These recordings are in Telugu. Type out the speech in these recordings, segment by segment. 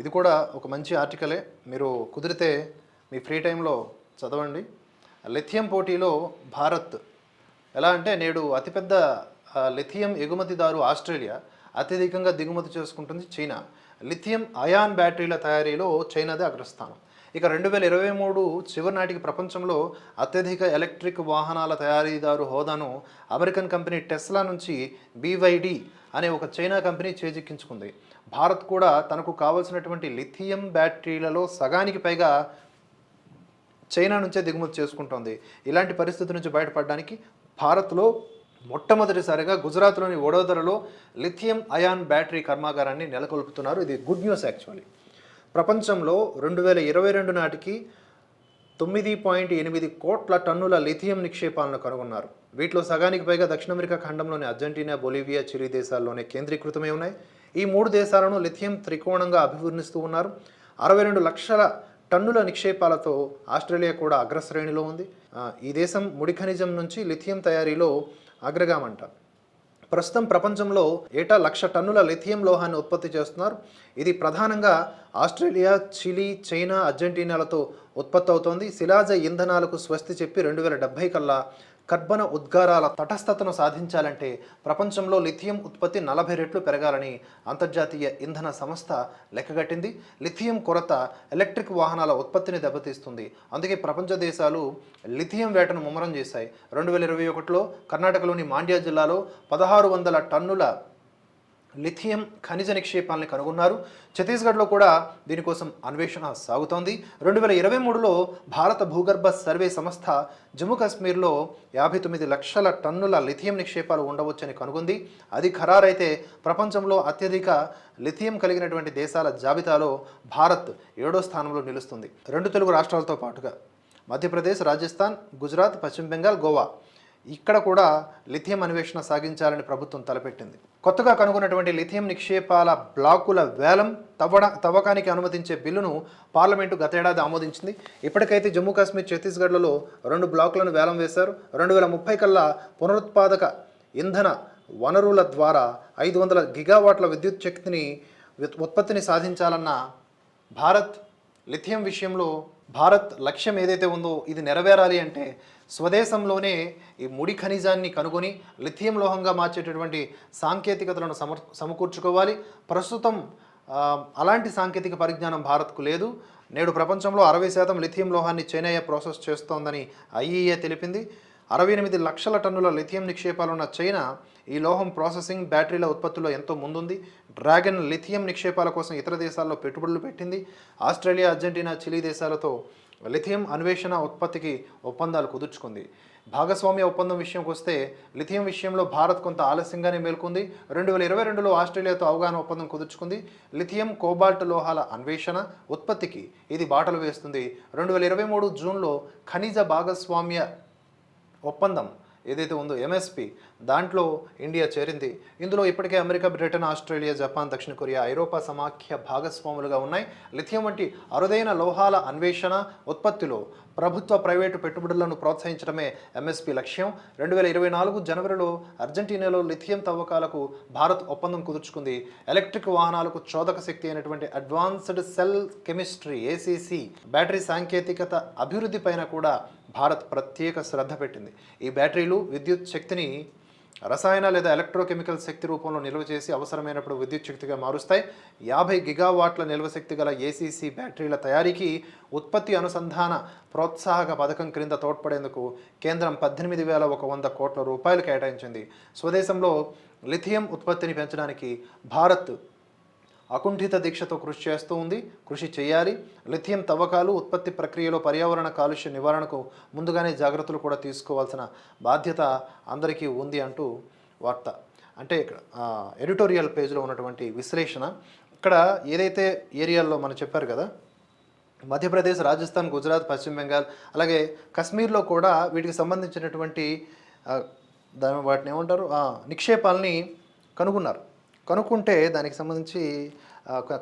ఇది కూడా ఒక మంచి ఆర్టికలే. మీరు కుదిరితే మీ ఫ్రీ టైంలో చదవండి. లిథియం పోటీలో భారత్. ఎలా అంటే నేడు అతిపెద్ద లిథియం ఎగుమతిదారు ఆస్ట్రేలియా అత్యధికంగా దిగుమతి చేసుకుంటుంది చైనా. లిథియం అయాన్ బ్యాటరీల తయారీలో చైనాదే అగ్రస్థానం. ఇక రెండు వేల ఇరవై మూడు చివరి నాటికి ప్రపంచంలో అత్యధిక ఎలక్ట్రిక్ వాహనాల తయారీదారు హోదాను అమెరికన్ కంపెనీ టెస్లా నుంచి బీవైడి అనే ఒక చైనా కంపెనీ చేజిక్కించుకుంది. భారత్ కూడా తనకు కావలసినటువంటి లిథియం బ్యాటరీలలో సగానికి పైగా చైనా నుంచే దిగుమతి చేసుకుంటోంది. ఇలాంటి పరిస్థితి నుంచి బయటపడడానికి భారత్లో మొట్టమొదటిసారిగా గుజరాత్లోని వడోదరలో లిథియం అయాన్ బ్యాటరీ కర్మాగారాన్ని నెలకొల్పుతున్నారు. ఇది గుడ్ న్యూస్ యాక్చువల్లీ. ప్రపంచంలో రెండు వేల ఇరవై రెండు నాటికి తొమ్మిది పాయింట్ ఎనిమిది కోట్ల టన్నుల లిథియం నిక్షేపాలను కనుగొన్నారు. వీటిలో సగానికి పైగా దక్షిణ అమెరికా ఖండంలోని అర్జెంటీనా బొలివియా చిలీ దేశాల్లోనే కేంద్రీకృతమై ఉన్నాయి. ఈ మూడు దేశాలను లిథియం త్రికోణంగా అభివర్ణిస్తూ ఉన్నారు. అరవై రెండు లక్షల టన్నుల నిక్షేపాలతో ఆస్ట్రేలియా కూడా అగ్రశ్రేణిలో ఉంది. ఈ దేశం ముడి ఖనిజం నుంచి లిథియం తయారీలో అగ్రగామంట. ప్రస్తుతం ప్రపంచంలో ఏటా లక్ష టన్నుల లిథియం లోహాన్ని ఉత్పత్తి చేస్తున్నారు. ఇది ప్రధానంగా ఆస్ట్రేలియా చిలీ చైనా అర్జెంటీనాలతో ఉత్పత్తి అవుతోంది శిలాజ ఇంధనాలకు స్వస్తి చెప్పి రెండు వేల డెబ్బై కల్లా కర్బన ఉద్గారాల తటస్థతను సాధించాలంటే ప్రపంచంలో లిథియం ఉత్పత్తి నలభై రెట్లు పెరగాలని అంతర్జాతీయ ఇంధన సంస్థ లెక్కగట్టింది. లిథియం కొరత ఎలక్ట్రిక్ వాహనాల ఉత్పత్తిని దెబ్బతీస్తుంది. అందుకే ప్రపంచ దేశాలు లిథియం వేటను ముమ్మరం చేశాయి. రెండు వేల ఇరవై ఒకటిలో కర్ణాటకలోని మాండ్యా జిల్లాలో పదహారు వందల టన్నుల లిథియం ఖనిజ నిక్షేపాలని కనుగొన్నారు. ఛత్తీస్గఢ్లో కూడా దీనికోసం అన్వేషణ సాగుతోంది. రెండు వేల ఇరవై మూడులో భారత భూగర్భ సర్వే సంస్థ జమ్మూ కాశ్మీర్లో యాభై తొమ్మిది లక్షల టన్నుల లిథియం నిక్షేపాలు ఉండవచ్చని కనుగొంది. అది ఖరారైతే ప్రపంచంలో అత్యధిక లిథియం కలిగినటువంటి దేశాల జాబితాలో భారత్ ఏడో స్థానంలో నిలుస్తుంది. రెండు తెలుగు రాష్ట్రాలతో పాటుగా మధ్యప్రదేశ్ రాజస్థాన్ గుజరాత్ పశ్చిమ బెంగాల్ గోవా ఇక్కడ కూడా లిథియం అన్వేషణ సాగించాలని ప్రభుత్వం తలపెట్టింది. కొత్తగా కనుగొన్నటువంటి లిథియం నిక్షేపాల బ్లాకుల వేలం తవ్వడ తవ్వకానికి అనుమతించే బిల్లును పార్లమెంటు గతేడాది ఆమోదించింది. ఇప్పటికైతే జమ్మూ కాశ్మీర్ ఛత్తీస్గఢ్లలో రెండు బ్లాకులను వేలం వేశారు. రెండు వేల ముప్పై కల్లా పునరుత్పాదక ఇంధన వనరుల ద్వారా ఐదు వందల గిగావాట్ల విద్యుత్ శక్తిని ఉత్పత్తిని సాధించాలన్న భారత్ లిథియం విషయంలో భారత్ లక్ష్యం ఏదైతే ఉందో ఇది నెరవేరాలి అంటే స్వదేశంలోనే ఈ ముడి ఖనిజాన్ని కనుగొని లిథియం లోహంగా మార్చేటటువంటి సాంకేతికతలను సమర్ సమకూర్చుకోవాలి. ప్రస్తుతం అలాంటి సాంకేతిక పరిజ్ఞానం భారత్కు లేదు. నేడు ప్రపంచంలో అరవై శాతం లిథియం లోహాన్ని చైనాయే ప్రాసెస్ చేస్తోందని ఐఈఏ తెలిపింది. అరవై ఎనిమిది లక్షల టన్నుల లిథియం నిక్షేపాలున్న చైనా ఈ లోహం ప్రాసెసింగ్ బ్యాటరీల ఉత్పత్తిలో ఎంతో ముందుంది. డ్రాగన్ లిథియం నిక్షేపాల కోసం ఇతర దేశాల్లో పెట్టుబడులు పెట్టింది. ఆస్ట్రేలియా అర్జెంటీనా చిలీ దేశాలతో లిథియం అన్వేషణ ఉత్పత్తికి ఒప్పందాలు కుదుర్చుకుంది. భాగస్వామ్య ఒప్పందం విషయంకి వస్తే లిథియం విషయంలో భారత్ కొంత ఆలస్యంగానే మేల్కొంది. రెండు వేల ఇరవై రెండులో ఆస్ట్రేలియాతో అవగాహన ఒప్పందం కుదుర్చుకుంది. లిథియం కోబాల్ట్ లోహాల అన్వేషణ ఉత్పత్తికి ఇది బాటలు వేస్తుంది. రెండు వేల ఇరవై మూడు జూన్లో ఖనిజ భాగస్వామ్య ఒప్పందం ఏదైతే ఉందో ఎంఎస్పి దాంట్లో ఇండియా చేరింది. ఇందులో ఇప్పటికే అమెరికా బ్రిటన్ ఆస్ట్రేలియా జపాన్ దక్షిణ కొరియా ఐరోపా సమాఖ్య భాగస్వాములుగా ఉన్నాయి. లిథియం వంటి అరుదైన లోహాల అన్వేషణ ఉత్పత్తిలో ప్రభుత్వ ప్రైవేటు పెట్టుబడులను ప్రోత్సహించడమే ఎంఎస్పి లక్ష్యం. రెండు వేల ఇరవై నాలుగు జనవరిలో అర్జెంటీనాలో లిథియం తవ్వకాలకు భారత్ ఒప్పందం కుదుర్చుకుంది. ఎలక్ట్రిక్ వాహనాలకు చోదక శక్తి అయినటువంటి advanced cell chemistry ACC battery సాంకేతికత అభివృద్ధి పైన కూడా భారత్ ప్రత్యేక శ్రద్ధ పెట్టింది. ఈ బ్యాటరీలు విద్యుత్ శక్తిని రసాయన లేదా ఎలక్ట్రోకెమికల్ శక్తి రూపంలో నిల్వ చేసి అవసరమైనప్పుడు విద్యుత్ శక్తిగా మారుస్తాయి. యాభై గిగావాట్ల నిల్వ శక్తి గల ఏసీసీ బ్యాటరీల తయారీకి ఉత్పత్తి అనుసంధాన ప్రోత్సాహక పథకం క్రింద తోడ్పడేందుకు కేంద్రం పద్దెనిమిది వేల ఒక వంద కోట్ల రూపాయలు కేటాయించింది. స్వదేశంలో లిథియం ఉత్పత్తిని పెంచడానికి భారత్ అకుంఠిత దీక్షతో కృషి చేస్తూ ఉంది. కృషి చేయాలి. లిథియం తవ్వకాలు ఉత్పత్తి ప్రక్రియలో పర్యావరణ కాలుష్య నివారణకు ముందుగానే జాగ్రత్తలు కూడా తీసుకోవాల్సిన బాధ్యత అందరికీ ఉంది అంటూ వార్త. అంటే ఇక్కడ ఎడిటోరియల్ పేజ్లో ఉన్నటువంటి విశ్లేషణ. ఇక్కడ ఏదైతే ఏరియాల్లో మనం చెప్పారు కదా మధ్యప్రదేశ్ రాజస్థాన్ గుజరాత్ పశ్చిమ బెంగాల్ అలాగే కశ్మీర్లో కూడా వీటికి సంబంధించినటువంటి దాని వాటిని ఏమంటారు? నిక్షేపాలని కనుగొన్నారు. కనుక్కుంటే దానికి సంబంధించి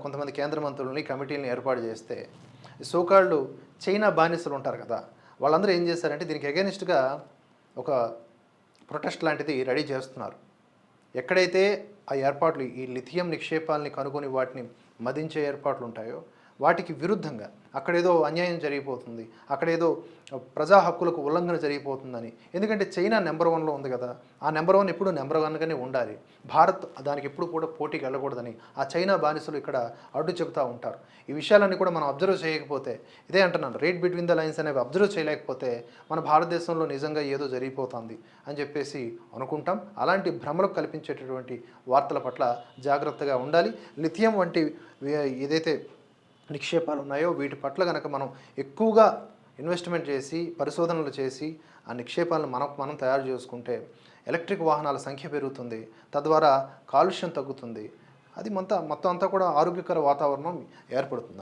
కొంతమంది కేంద్ర మంత్రులని కమిటీలను ఏర్పాటు చేస్తే సోకాళ్ళు చైనా బానిసలు ఉంటారు కదా వాళ్ళందరూ ఏం చేశారంటే దీనికి అగేనిస్ట్గా ఒక ప్రొటెస్ట్ లాంటిది రెడీ చేస్తున్నారు. ఎక్కడైతే ఆ ఏర్పాట్లు ఈ లిథియం నిక్షేపాలని కనుగొని వాటిని మదించే ఏర్పాట్లు ఉంటాయో వాటికి విరుద్ధంగా అక్కడేదో అన్యాయం జరిగిపోతుంది అక్కడేదో ప్రజా హక్కులకు ఉల్లంఘన జరిగిపోతుందని. ఎందుకంటే చైనా నెంబర్ వన్లో ఉంది కదా ఆ నెంబర్ వన్ ఎప్పుడు నెంబర్ వన్గానే ఉండాలి. భారత్ దానికి ఎప్పుడు కూడా పోటీకి వెళ్ళకూడదని ఆ చైనా బానిసలు ఇక్కడ అడ్డు చెబుతూ ఉంటారు. ఈ విషయాలన్నీ కూడా మనం అబ్జర్వ్ చేయకపోతే ఇదే అంటున్నాను రేట్ బిట్వీన్ ద లైన్స్ అనేవి అబ్జర్వ్ చేయలేకపోతే మన భారతదేశంలో నిజంగా ఏదో జరిగిపోతుంది అని చెప్పేసి అనుకుంటాం. అలాంటి భ్రమలకు కల్పించేటటువంటి వార్తల పట్ల జాగ్రత్తగా ఉండాలి. లిథియం వంటి ఏదైతే నిక్షేపాలు ఉన్నాయో వీటి పట్ల కనుక మనం ఎక్కువగా ఇన్వెస్ట్మెంట్ చేసి పరిశోధనలు చేసి ఆ నిక్షేపాలను మనం మనం తయారు చేసుకుంటే ఎలక్ట్రిక్ వాహనాల సంఖ్య పెరుగుతుంది. తద్వారా కాలుష్యం తగ్గుతుంది. అది మొత్తం మొత్తం అంతా కూడా ఆరోగ్యకర వాతావరణం ఏర్పడుతుంది